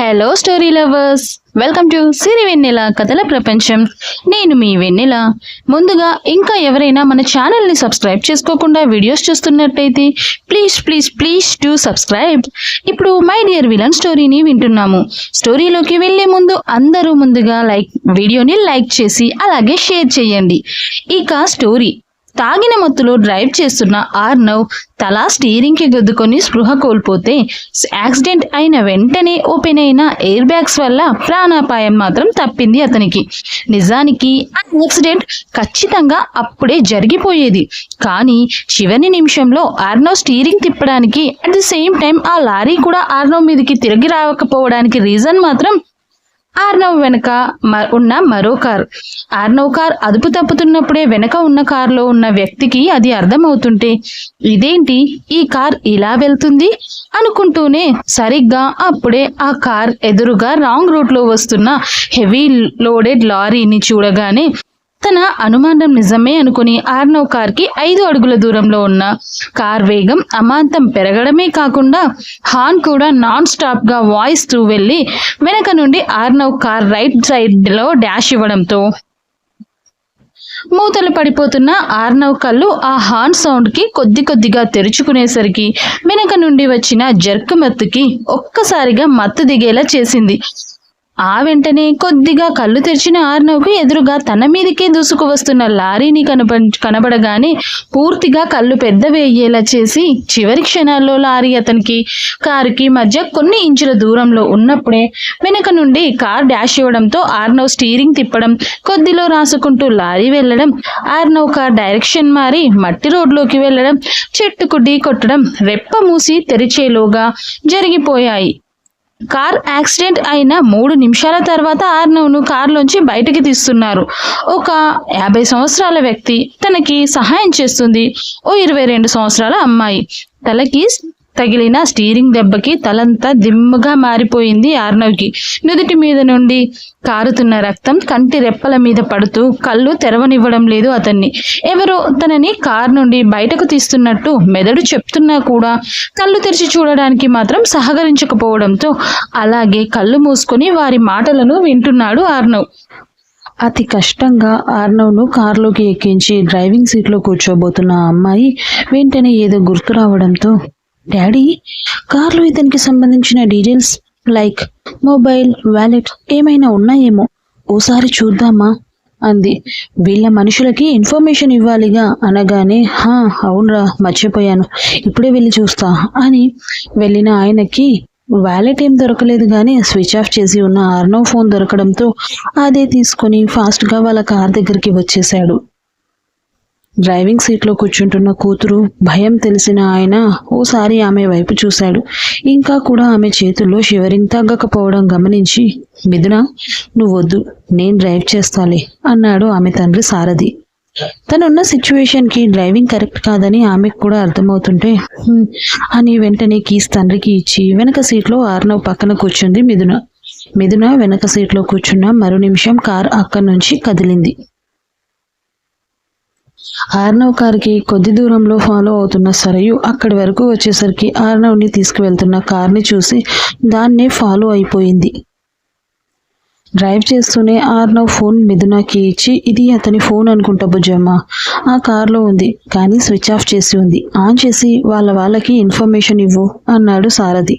Hello story lovers welcome to Siri Vennela కథల ప్రపంచం నేను మీ వెన్నెల ముందుగా ఇంకా ఎవరైనా మన ఛానల్ని సబ్స్క్రైబ్ చేసుకోకుండా వీడియోస్ చూస్తున్నట్టయితే please please please to subscribe ఇప్పుడు మై డియర్ విలన్ స్టోరీని వింటున్నాము. స్టోరీలోకి వెళ్ళే ముందు అందరూ ముందుగా లైక్ వీడియోని లైక్ చేసి అలాగే షేర్ చేయండి. ఇక స్టోరీ తాగిన మత్తులో డ్రైవ్ చేస్తున్న ఆర్నవ్ తలా స్టీరింగ్కి గుద్దుకొని స్పృహ కోల్పోతే యాక్సిడెంట్ అయిన వెంటనే ఓపెన్ అయిన ఎయిర్ బ్యాగ్స్ వల్ల ప్రాణాపాయం మాత్రం తప్పింది అతనికి. నిజానికి ఆ యాక్సిడెంట్ ఖచ్చితంగా అప్పుడే జరిగిపోయేది. కానీ చివరి నిమిషంలో ఆర్నవ్ స్టీరింగ్ తిప్పడానికి అట్ ది సేమ్ టైం ఆ లారీ కూడా ఆర్నవ్ మీదకి తిరిగి రావకపోవడానికి రీజన్ మాత్రం ఆర్నవ్ వెనక మ- ఉన్న మరో కార్. ఆర్నవ్ కార్ అదుపు తప్పుతున్నప్పుడే వెనక ఉన్న కారులో ఉన్న వ్యక్తికి అది అర్థమవుతుంటే ఇదేంటి? ఈ కార్ ఇలా వెళ్తుంది? అనుకుంటూనే సరిగ్గా అప్పుడే ఆ కార్ ఎదురుగా రాంగ్ రూట్లో వస్తున్న హెవీ లోడెడ్ లారీని చూడగానే తన అనుమానం నిజమే అనుకుని ఆర్నవ్ కార్కి ఐదు అడుగుల దూరంలో ఉన్న కార్ వేగం అమాంతం పెరగడమే కాకుండా హార్న్ కూడా నాన్ స్టాప్గా వాయిస్ వాయిస్తూ వెళ్ళి వెనక నుండి ఆర్నవ్ కార్ రైట్ సైడ్లో డ్యాష్ డాష్ ఇవ్వడంతో మూతలు పడిపోతున్న ఆర్నవ్ కళ్ళు ఆ హార్న్ సౌండ్కి కొద్ది కొద్దిగా తెరుచుకునేసరికి వెనక నుండి వచ్చిన జర్క్ మత్తుకి ఒక్కసారిగా మత్తు దిగేలా చేసింది. ఆ వెంటనే కొద్దిగా కళ్ళు తెరిచిన ఆర్నవ్కు ఎదురుగా తన మీదకే దూసుకు వస్తున్న లారీని కనప కనబడగానే పూర్తిగా కళ్ళు పెద్దవేయేలా చేసి చివరి క్షణాల్లో లారీ అతనికి కారుకి మధ్య కొన్ని ఇంచుల దూరంలో ఉన్నప్పుడే వెనక నుండి కార్ డాష్ ఇవ్వడంతో ఆర్నవ్ స్టీరింగ్ తిప్పడం కొద్దిలో రాసుకుంటూ లారీ వెళ్ళడం ఆర్నవ్ కార్ డైరెక్షన్ మారి మట్టి రోడ్లోకి వెళ్ళడం చెట్టుకు ఢీ కొట్టడం రెప్ప మూసి తెరిచేలోగా జరిగిపోయాయి. కార్ యాక్సిడెంట్ అయిన మూడు నిమిషాల తర్వాత ఆర్నవ్ను కారులోంచి బయటకి తీస్తున్నారు. ఒక యాభై సంవత్సరాల వ్యక్తి తనకి సహాయం చేస్తుంది. ఓ ఇరవై రెండు సంవత్సరాల అమ్మాయి. తలకి తగిలిన స్టీరింగ్ దెబ్బకి తలంతా దిమ్ముగా మారిపోయింది ఆర్నవ్కి. నుదుటి మీద నుండి కారుతున్న రక్తం కంటి రెప్పల మీద పడుతూ కళ్ళు తెరవనివ్వడం లేదు అతన్ని. ఎవరో తనని కార్ నుండి బయటకు తీస్తున్నట్టు మెదడు చెప్తున్నా కూడా కళ్ళు తెరిచి చూడడానికి మాత్రం సహకరించకపోవడంతో అలాగే కళ్ళు మూసుకొని వారి మాటలను వింటున్నాడు ఆర్నవ్. అతి కష్టంగా ఆర్నవ్ను కారులోకి ఎక్కించి డ్రైవింగ్ సీట్లో కూర్చోబోతున్న ఆ అమ్మాయి వెంటనే ఏదో గుర్తు రావడంతో డాడీ కార్లో ఇతనికి సంబంధించిన డీటెయిల్స్ లైక్ మొబైల్ వ్యాలెట్ ఏమైనా ఉన్నాయేమో? ఓసారి చూద్దామా? అంది. వీళ్ళ మనుషులకి ఇన్ఫర్మేషన్ ఇవ్వాలిగా అనగానే హా అవునరా మర్చిపోయాను. ఇప్పుడే వెళ్ళి చూస్తా అని వెళ్ళిన ఆయనకి వ్యాలెట్ ఏం దొరకలేదు కానీ స్విచ్ ఆఫ్ చేసి ఉన్న ఆర్నో ఫోన్ దొరకడంతో అదే తీసుకొని ఫాస్ట్గా వాళ్ళ కార్ దగ్గరికి వచ్చేశాడు. డ్రైవింగ్ సీట్లో కూర్చుంటున్న కూతురు భయం తెలిసిన ఆయన ఓసారి ఆమె వైపు చూశాడు. ఇంకా కూడా ఆమె చేతుల్లో షివరింగ్ తగ్గకపోవడం గమనించి మిథున నువ్వు వద్దు నేను డ్రైవ్ చేస్తాలే అన్నాడు ఆమె తండ్రి సారథి. తనున్న సిచ్యువేషన్కి డ్రైవింగ్ కరెక్ట్ కాదని ఆమెకు కూడా అర్థమవుతుంటే అని వెంటనే కీస్ తండ్రికి ఇచ్చి వెనక సీట్లో ఆర్నవ్ పక్కన కూర్చుంది మిథున. మిథున వెనక సీట్లో కూర్చున్న మరో నిమిషం కార్ అక్కడి నుంచి కదిలింది. ఆర్నవ్ కార్కి కొద్ది దూరంలో ఫాలో అవుతున్న సరయు అక్కడి వరకు వచ్చేసరికి ఆర్నవ్ని తీసుకువెళ్తున్న కార్ని చూసి దాన్నే ఫాలో అయిపోయింది. డ్రైవ్ చేస్తూనే ఆర్నవ్ ఫోన్ మిథునాకి ఇచ్చి ఇది అతని ఫోన్ అనుకుంటా బుజ్జమ్మ ఆ కార్లో ఉంది కానీ స్విచ్ ఆఫ్ చేసి ఉంది. ఆన్ చేసి వాళ్ళ వాళ్ళకి ఇన్ఫర్మేషన్ ఇవ్వు అన్నాడు సారథి.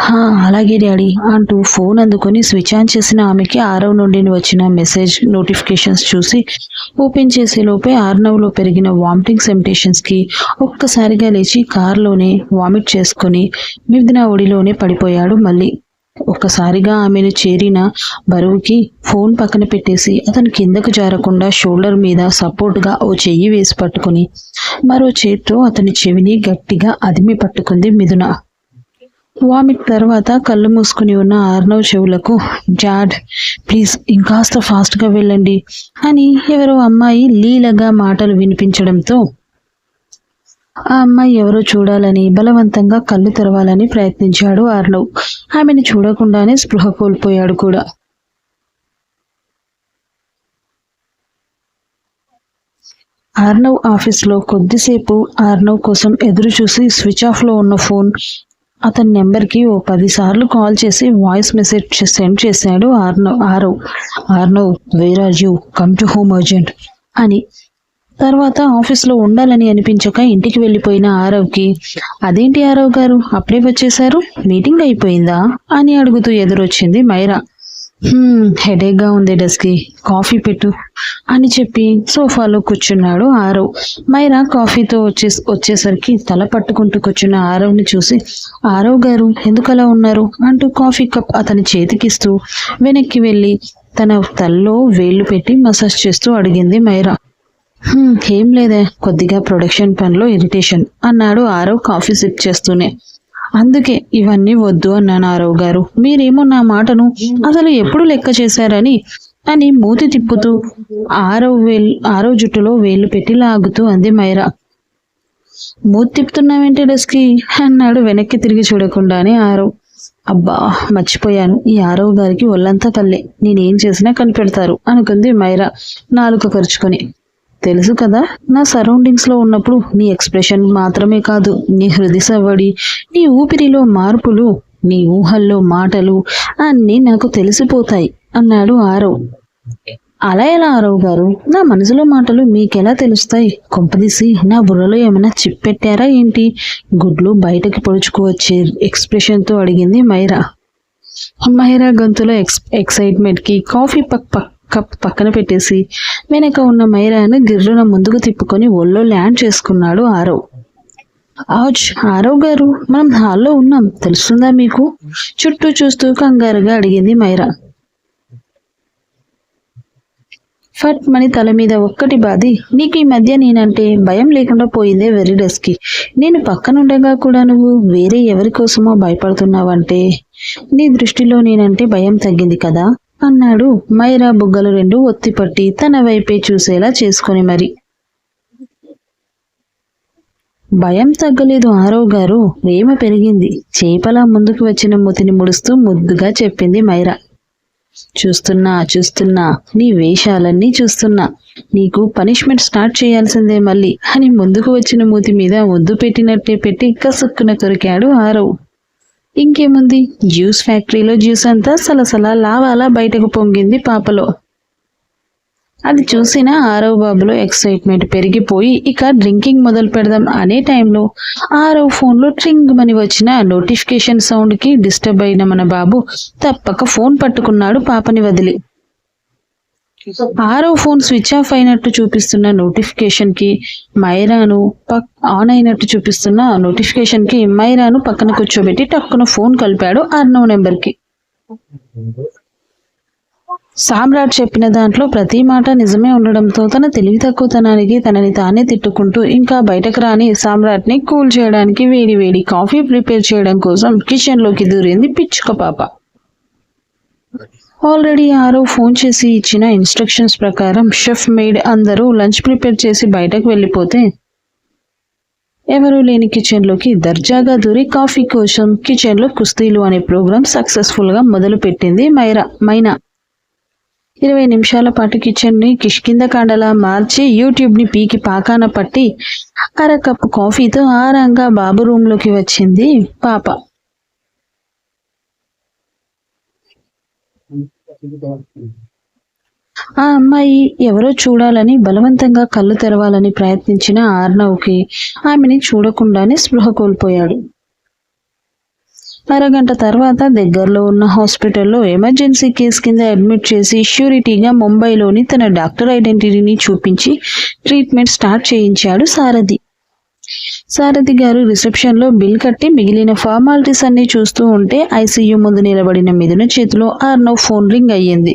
హా అలాగే డాడీ అంటూ ఫోన్ అందుకొని స్విచ్ ఆన్ చేసిన ఆమెకి ఆరవ్ నుండి వచ్చిన మెసేజ్ నోటిఫికేషన్స్ చూసి ఓపెన్ చేసే లోపే ఆర్నవ్లో పెరిగిన వామిటింగ్ సెంటేషన్స్కి ఒక్కసారిగా లేచి కారులోనే వామిట్ చేసుకొని మిథున ఒడిలోనే పడిపోయాడు మళ్ళీ. ఒక్కసారిగా ఆమెను చేరిన బరువుకి ఫోన్ పక్కన పెట్టేసి అతను కిందకు జారకుండా షోల్డర్ మీద సపోర్ట్గా ఓ చెయ్యి వేసి పట్టుకుని మరో చేత్తో అతని చెవిని గట్టిగా అదిమి పట్టుకుంది మిథున. వామిట్ తర్వాత కళ్ళు మూసుకుని ఉన్న ఆర్నవ్ చెవులకు డాడ్ ప్లీజ్ ఇంకాస్త ఫాస్ట్గా వెళ్ళండి అని ఎవరో అమ్మాయి లీలగా మాటలు వినిపించడంతో ఆ అమ్మాయి ఎవరో చూడాలని బలవంతంగా కళ్ళు తెరవాలని ప్రయత్నించాడు ఆర్నవ్. ఆమెను చూడకుండానే స్పృహ కోల్పోయాడు కూడా. ఆర్నవ్ ఆఫీస్లో కొద్దిసేపు ఆర్నవ్ కోసం ఎదురు చూసి స్విచ్ ఆఫ్లో ఉన్న ఫోన్ అతని నెంబర్కి ఓ పదిసార్లు కాల్ చేసి వాయిస్ మెసేజ్ సెండ్ చేశాడు Arnav Aarav. Arnav where are you come to home urgent అని. తర్వాత ఆఫీస్లో ఉండాలని అనిపించక ఇంటికి వెళ్ళిపోయిన ఆరవ్కి అదేంటి ఆరవ్ గారు? అప్పుడే వచ్చేశారు? మీటింగ్ అయిపోయిందా? అని అడుగుతూ ఎదురొచ్చింది మైరా. హెడేక్గా ఉంది డస్కి కాఫీ పెట్టు అని చెప్పి సోఫాలో కూర్చున్నాడు ఆరవ్. మైరా కాఫీతో వచ్చే వచ్చేసరికి తల పట్టుకుంటూ కూర్చున్న ఆరవ్ని చూసి ఆరవ్ గారు ఎందుకు అలా ఉన్నారు? అంటూ కాఫీ కప్ అతని చేతికిస్తూ వెనక్కి వెళ్ళి తన తల్లో వేళ్ళు పెట్టి మసాజ్ చేస్తూ అడిగింది మైరా. "హ్మ్, ఏం లేదే కొద్దిగా ప్రొడక్షన్ పనిలో ఇరిటేషన్ అన్నాడు ఆరవ్ కాఫీ సిప్ చేస్తూనే. అందుకే ఇవన్నీ వద్దు అన్నాను ఆరవ్ గారు. మీరేమో నా మాటను అసలు ఎప్పుడు లెక్క చేశారని అని మూతి తిప్పుతూ ఆరవ్ వేలు ఆరవ్ జుట్టులో వేలు పెట్టి లాగుతూ అంది మైరా. మూతి తిప్పుతున్నావేంటి డస్కి అన్నాడు వెనక్కి తిరిగి చూడకుండానే ఆరవ్. అబ్బా మర్చిపోయాను. ఈ ఆరవ్ గారికి ఒళ్ళంతా పల్లె నేనేం చేసినా కనిపెడతారు అనుకుంది మైరా నాలుక ఖర్చుకొని తెలుసు కదా? నా సరౌండింగ్స్లో ఉన్నప్పుడు నీ ఎక్స్ప్రెషన్ మాత్రమే కాదు నీ హృదయ సవ్వడి నీ ఊపిరిలో మార్పులు నీ ఊహల్లో మాటలు అన్నీ నాకు తెలిసిపోతాయి అన్నాడు ఆరవ్. అలా ఎలా ఆరవ్ గారు? నా మనసులో మాటలు మీకెలా తెలుస్తాయి? కొంపదీసి నా బుర్రలో ఏమైనా చిప్ పెట్టారా ఏంటి? గుడ్లు బయటకి పొడుచుకువచ్చే ఎక్స్ప్రెషన్తో అడిగింది మైరా. మైరా గొంతులో ఎక్స్ ఎక్సైట్మెంట్కి కాఫీ పక్ పక్ కప్ పక్కన పెట్టేసి వెనక ఉన్న మైరాను గిర్రున ముందుకు తిప్పుకొని ఒళ్ళో ల్యాండ్ చేసుకున్నాడు ఆరవ్. ఆజ్ ఆరవ్ గారు మనం హాల్లో ఉన్నాం. తెలుస్తుందా మీకు? చుట్టూ చూస్తూ కంగారుగా అడిగింది మైరా. ఫట్ మని తల మీద ఒక్కటి బాది నీకు ఈ మధ్య నేనంటే భయం లేకుండా పోయిందే వెరీ డస్కి నేను పక్కనుండగా కూడా నువ్వు వేరే ఎవరి కోసమో భయపడుతున్నావంటే నీ దృష్టిలో నేనంటే భయం తగ్గింది కదా. అన్నాడు. మైరా బుగ్గలు రెండు ఒత్తిపట్టి తన వైపే చూసేలా చేసుకొని మరి. భయం తగ్గలేదు ఆరవ్ గారు. ప్రేమ పెరిగింది. చేపలా ముందుకు వచ్చిన ముతిని ముడుస్తూ ముద్దుగా చెప్పింది మైరా. చూస్తున్నా చూస్తున్నా నీ వేషాలన్నీ చూస్తున్నా. నీకు పనిష్మెంట్ స్టార్ట్ చేయాల్సిందే మళ్ళీ అని ముందుకు వచ్చిన మూతి మీద ముద్దు పెట్టినట్టే పెట్టి కసుక్కున కొరికాడు ఆరవ్. ఇంకేముంది? జ్యూస్ ఫ్యాక్టరీలో జ్యూస్ అంతా సలసలా లావాలా బయటకు పొంగింది పాపలో. అది చూసిన ఆరవ్ బాబులో ఎక్సైట్మెంట్ పెరిగిపోయి ఇక డ్రింకింగ్ మొదలు పెడదాం అనే టైంలో ఆరవ్ ఫోన్లో ట్రింగ్ మని వచ్చిన నోటిఫికేషన్ సౌండ్కి డిస్టర్బ్ అయిన మన బాబు తప్పక ఫోన్ పట్టుకున్నాడు పాపని వదిలి. ఆరో ఫోన్ స్విచ్ ఆఫ్ అయినట్టు చూపిస్తున్న నోటిఫికేషన్కి మైరాను పక్ ఆన్ అయినట్టు చూపిస్తున్న నోటిఫికేషన్కి మైరాను పక్కన కూర్చోబెట్టి టక్కున ఫోన్ కలిపాడు అర్నవ్ నెంబర్కి. సామ్రాట్ చెప్పిన దాంట్లో ప్రతి మాట నిజమే ఉండడంతో తన తెలివి తక్కువతనానికి తనని తానే తిట్టుకుంటూ ఇంకా బయటకు రాని సామ్రాట్ని కూల్ చేయడానికి వేడి వేడి కాఫీ ప్రిపేర్ చేయడం కోసం కిచెన్లోకి దూరింది పిచ్చుక పాప. ఆల్రెడీ ఆరో ఫోన్ చేసి ఇచ్చిన ఇన్స్ట్రక్షన్స్ ప్రకారం షెఫ్ మేడ్ అందరూ లంచ్ ప్రిపేర్ చేసి బయటకు వెళ్ళిపోతే ఎవరూ లేని కిచెన్లోకి దర్జాగా దూరి కాఫీ కోసం కిచెన్లో కుస్తీలు అనే ప్రోగ్రాం సక్సెస్ఫుల్గా మొదలుపెట్టింది మైరా మైనా. ఇరవై నిమిషాల పాటు కిచెన్ని కిష్కింద కాండలా మార్చి యూట్యూబ్ని పీకి పాకాన పట్టి అర కప్పు కాఫీతో ఆరంగా బాబు రూమ్లోకి వచ్చింది పాప. ఆ అమ్మాయి ఎవరో చూడాలని బలవంతంగా కళ్ళు తెరవాలని ప్రయత్నించిన ఆర్నవ్కి ఆమెని చూడకుండానే స్పృహ కోల్పోయాడు. అరగంట తర్వాత దగ్గరలో ఉన్న హాస్పిటల్లో ఎమర్జెన్సీ కేసు కింద అడ్మిట్ చేసి ష్యూరిటీగా ముంబైలోని తన డాక్టర్ ఐడెంటిటీని చూపించి ట్రీట్మెంట్ స్టార్ట్ చేయించాడు సారథి. సారథి గారు రిసెప్షన్లో బిల్ కట్టి మిగిలిన ఫార్మాలిటీస్ అన్ని చూస్తూ ఉంటే ఐసీయూ ముందు నిలబడిన మిథున చేతిలో ఆర్నవ్ ఫోన్ రింగ్ అయ్యింది.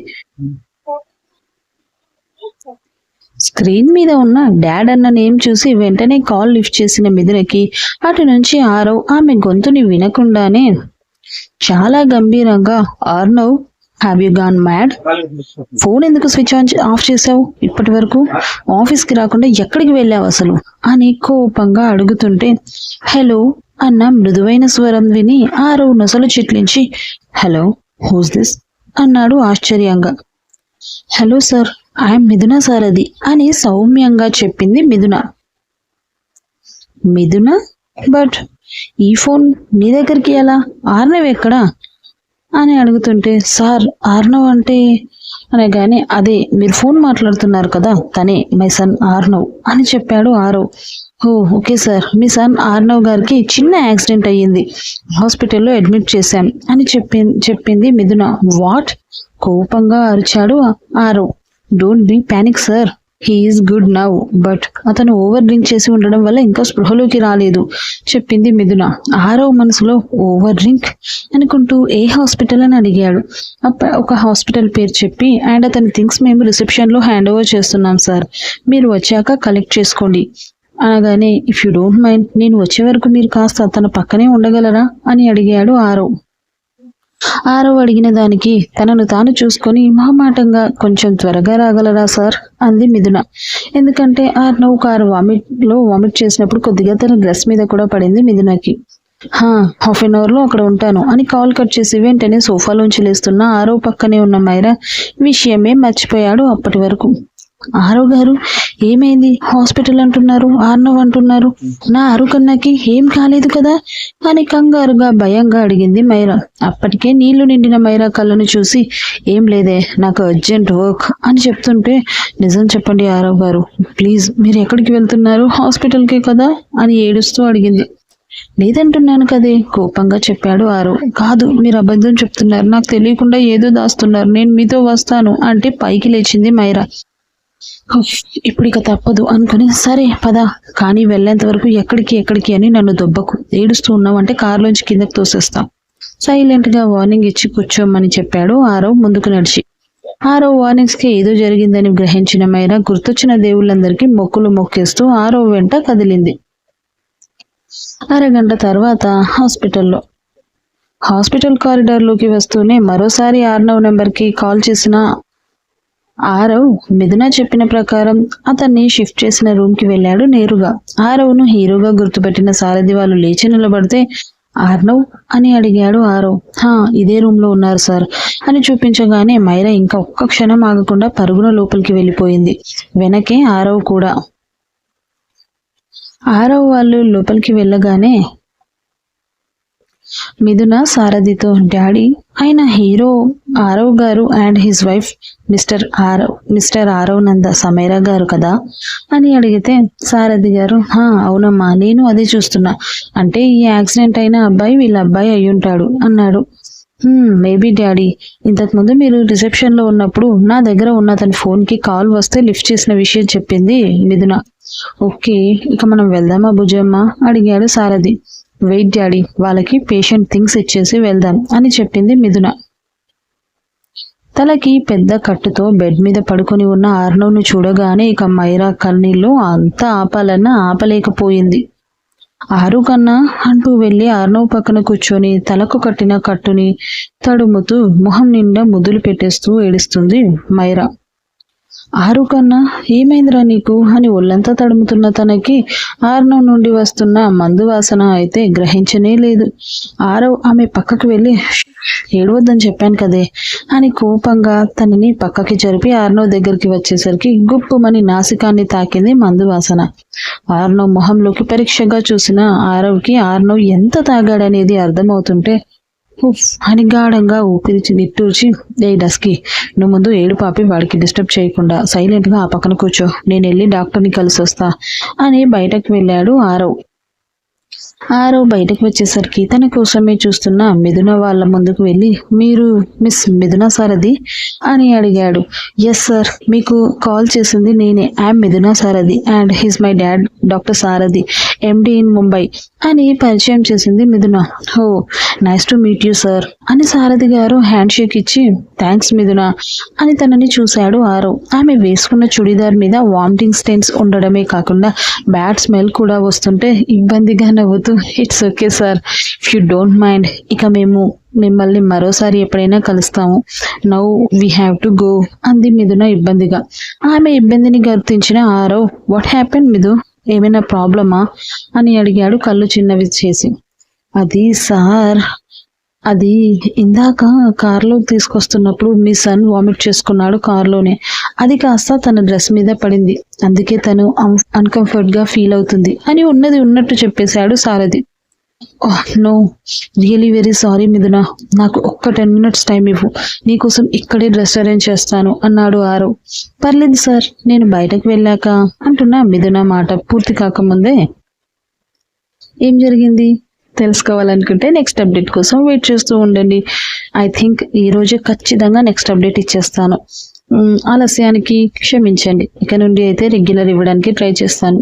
స్క్రీన్ మీద ఉన్న డాడ్ అన్న నేమ్ చూసి వెంటనే కాల్ లిఫ్ట్ చేసిన మిథునకి అటు నుంచి ఆరవ్ ఆమె గొంతుని వినకుండానే చాలా గంభీరంగా Arnav have you gone mad phone ఎందుకు స్విచ్ ఆన్ ఆఫ్ చేసావు ఇప్పటి వరకు ఆఫీస్కి రాకుండా ఎక్కడికి వెళ్ళావు అసలు? అని కోపంగా అడుగుతుంటే హలో అన్న మృదువైన స్వరం విని ఆరో నొసలు చిట్లించి హలో హూస్ దిస్ అన్నాడు ఆశ్చర్యంగా. హలో సార్ ఐఎమ్ మిథున సారథి అని సౌమ్యంగా చెప్పింది మిథున. మిథున? బట్ ఈ ఫోన్ నీ దగ్గరికి ఎలా? ఆర్నవ్ ఎక్కడా? అని అడుగుతుంటే సార్ ఆర్నవ్ అంటే అనే కానీ అదే మీరు ఫోన్ మాట్లాడుతున్నారు కదా తనే మై సన్ ఆర్నవ్ అని చెప్పాడు ఆరవ్ ఓ ఓకే సార్ మీ సన్ ఆర్నవ్ గారికి చిన్న యాక్సిడెంట్ అయ్యింది. హాస్పిటల్లో అడ్మిట్ చేశాం అని చెప్పి చెప్పింది మిథున. వాట్? కోపంగా అరిచాడు Aarav don't be panic sir. He's good now but అతను ఓవర్ డ్రింక్ చేసి ఉండడం వల్ల ఇంకా స్పృహలోకి రాలేదు చెప్పింది మిథున. ఆరవ మనసులో ఓవర్ డ్రింక్ అనుకుంటూ ఏ హాస్పిటల్ అని అడిగాడు. అప్ప ఒక హాస్పిటల్ పేరు చెప్పి అండ్ అతని థింగ్స్ మేము రిసెప్షన్లో హ్యాండ్ ఓవర్ చేస్తున్నాం సార్ మీరు వచ్చాక కలెక్ట్ చేసుకోండి. అనగానే ఇఫ్ యూ డోంట్ మైండ్ నేను వచ్చే వరకు మీరు కాస్త తన పక్కనే ఉండగలరా? అని అడిగాడు ఆరవ్. ఆరవ అడిగిన దానికి తనను తాను చూసుకొని మహమాటంగా కొంచెం త్వరగా రాగలరా సార్? అంది మిథున. ఎందుకంటే ఆర్నవ్ కారు వామిట్లో వామిట్ చేసినప్పుడు కొద్దిగా తన డ్రెస్ మీద కూడా పడింది మిథునకి. హా హాఫ్ అన్ అవర్లో అక్కడ ఉంటాను అని కాల్ కట్ చేసి వెంటనే సోఫాలోంచి లేస్తున్న ఆరో పక్కనే ఉన్న మైరా విషయమే మర్చిపోయాడు అప్పటి వరకు. ఆరవ్ గారు ఏమైంది? హాస్పిటల్ అంటున్నారు ఆర్నవ్ అంటున్నారు. నా అరుకన్నకి ఏం కాలేదు కదా? అని కంగారుగా భయంగా అడిగింది మైరా. అప్పటికే నీళ్ళు నిండిన మైరా కళ్ళను చూసి ఏం లేదే నాకు అర్జెంట్ వర్క్ అని చెప్తుంటే నిజం చెప్పండి ఆరవ్ గారు ప్లీజ్ మీరు ఎక్కడికి వెళ్తున్నారు? హాస్పిటల్కే కదా? అని ఏడుస్తూ అడిగింది. లేదంటున్నాను కదే కోపంగా చెప్పాడు ఆరు కాదు మీరు అబద్ధం చెప్తున్నారు. నాకు తెలియకుండా ఏదో దాస్తున్నారు. నేను మీతో వస్తాను అంటే పైకి లేచింది మైరా. ఇప్పుడు ఇక తప్పదు అనుకుని సరే పద. కానీ వెళ్ళేంత వరకు ఎక్కడికి ఎక్కడికి అని నన్ను దొబ్బకు. ఏడుస్తూ ఉన్నావంటే కారులోంచి కిందకి తోసేస్తాం. సైలెంట్గా వార్నింగ్ ఇచ్చి కూర్చోమని చెప్పాడు ఆరవ్ ముందుకు నడిచి. ఆరవ్ వార్నింగ్స్కి ఏదో జరిగిందని గ్రహించిన మైరా గుర్తొచ్చిన దేవుళ్ళందరికీ మొక్కులు మొక్కేస్తూ ఆరవ్ వెంట కదిలింది. అరగంట తర్వాత హాస్పిటల్లో. హాస్పిటల్ కారిడార్లోకి వస్తూనే మరోసారి ఆర్నవ్ నెంబర్కి కాల్ చేసిన ఆరవ్ మిథున చెప్పిన ప్రకారం అతన్ని షిఫ్ట్ చేసిన రూమ్కి వెళ్ళాడు నేరుగా. ఆరవ్ను హీరోగా గుర్తుపెట్టిన సారథి వాళ్ళు లేచి నిలబడితే ఆర్నవ్ అని అడిగాడు ఆరవ్. హా ఇదే రూమ్లో ఉన్నారు సార్ అని చూపించగానే మైరా ఇంకా ఒక్క క్షణం ఆగకుండా పరుగున లోపలికి వెళ్ళిపోయింది. వెనకే ఆరవ్ కూడా. ఆరవ్ వాళ్ళు లోపలికి వెళ్ళగానే మిథున సారథితో డాడీ ఆయన హీరో ఆరవ్ గారు and his wife mister Aarav mister Aarav Nanda Samaira గారు కదా? అని అడిగితే సారథి గారు హా అవునమ్మా నేను అదే చూస్తున్నా. అంటే ఈ యాక్సిడెంట్ అయిన అబ్బాయి వీళ్ళ అబ్బాయి అయి ఉంటాడు అన్నాడు. Maybe daddy. ఇంతకుముందు మీరు రిసెప్షన్లో ఉన్నప్పుడు నా దగ్గర ఉన్న అతని ఫోన్కి కాల్ వస్తే లిఫ్ట్ చేసిన విషయం చెప్పింది మిథున. ఓకే ఇక మనం వెళ్దామా భుజమ్మ? అడిగాడు సారథి. వెయిట్ డాడీ వాళ్ళకి పేషెంట్ థింగ్స్ ఇచ్చేసి వెళ్దాం అని చెప్పింది మిథున. తలకి పెద్ద కట్టుతో బెడ్ మీద పడుకొని ఉన్న ఆర్నవ్ను చూడగానే ఇక మైరా కన్నీళ్ళు అంతా ఆపాలన్నా ఆపలేకపోయింది. ఆరు కన్నా అంటూ వెళ్ళి ఆర్నవ్ పక్కన కూర్చొని తలకు కట్టిన కట్టుని తడుముతూ మొహం నిండా ముద్దులు పెట్టేస్తూ ఏడుస్తుంది మైరా. ఆరు కన్నా ఏమైందిరా నీకు? అని ఒళ్ళంతా తడుముతున్న తనకి ఆర్నవ్ నుండి వస్తున్న మందు వాసన అయితే గ్రహించనే లేదు. ఆరవ్ ఆమె పక్కకు వెళ్ళి ఏడవద్దని చెప్పాను కదే అని కోపంగా తనని పక్కకి జరిపి ఆర్నవ్ దగ్గరికి వచ్చేసరికి గుప్పుమని నాసికాన్ని తాకింది మందు వాసన. ఆర్నవ్ మొహంలోకి పరీక్షగా చూసిన ఆరవ్కి ఆర్నవ్ ఎంత తాగాడనేది అర్థమవుతుంటే అని గాఢంగా ఊపిరి నిట్టూర్చి ఏ డస్కి నువ్వు ముందు ఏడు పాపి వాడికి డిస్టర్బ్ చేయకుండా సైలెంట్గా ఆ పక్కన కూర్చో. నేను వెళ్ళి డాక్టర్ని కలిసి వస్తా అని బయటకు వెళ్ళాడు ఆరవ్. ఆరవ్ బయటకు వచ్చేసరికి తన కోసమే చూస్తున్న మిథున వాళ్ళ ముందుకు వెళ్ళి మీరు మిస్ మిథున సారథి? అని అడిగాడు. ఎస్ సార్ మీకు కాల్ చేసింది నేనే. I'm Mithuna Sarathi and his my dad doctor Sarathi. MD in Mumbai అని పరిచయం చేసింది Mithuna. Oh nice to meet you sir అని సారథి గారు హ్యాండ్ షేక్ ఇచ్చి థ్యాంక్స్ మిథున అని తనని చూశాడు ఆరవ్ ఆమె వేసుకున్న చుడిదార్ మీద వామిటింగ్ స్టెన్స్ ఉండడమే కాకుండా బ్యాడ్ స్మెల్ కూడా వస్తుంటే ఇబ్బందిగా నవ్వుతూ it's okay sir if you don't mind ఇక మేము మిమ్మల్ని మరోసారి ఎప్పుడైనా కలుస్తాము. Now we have to go అంది మిథున ఇబ్బందిగా. ఆమె ఇబ్బందిని గుర్తించిన ఆరవ్ వాట్ హ్యాపెన్ మిథు? ఏమైనా ప్రాబ్లమా? అని అడిగాడు కళ్ళు చిన్నవి చేసి. అది సార్ అది ఇందాక కారులో తీసుకొస్తున్నప్పుడు మీ సన్ వామిట్ చేసుకున్నాడు కారులోనే. అది కాస్త తన డ్రెస్ మీద పడింది. అందుకే తను అన్కంఫర్ట్గా ఫీల్ అవుతుంది అని ఉన్నది ఉన్నట్టు చెప్పేశాడు Sarathi. No really very sorry Mithuna. నాకు ఒక్క టెన్ మినిట్స్ టైం ఇవ్వు. నీకోసం ఇక్కడే డ్రెస్ అరేంజ్ చేస్తాను అన్నాడు ఆరు. పర్లేదు సార్ నేను బయటకు వెళ్ళాక అంటున్నా మిథున మాట పూర్తి కాకముందే. ఏం జరిగింది? తెలుసుకోవాలనుకుంటే నెక్స్ట్ అప్డేట్ కోసం వెయిట్ చేస్తూ ఉండండి. ఐ థింక్ ఈరోజే ఖచ్చితంగా నెక్స్ట్ అప్డేట్ ఇచ్చేస్తాను. ఆలస్యానికి క్షమించండి. ఇక నుండి అయితే రెగ్యులర్ ఇవ్వడానికి ట్రై చేస్తాను.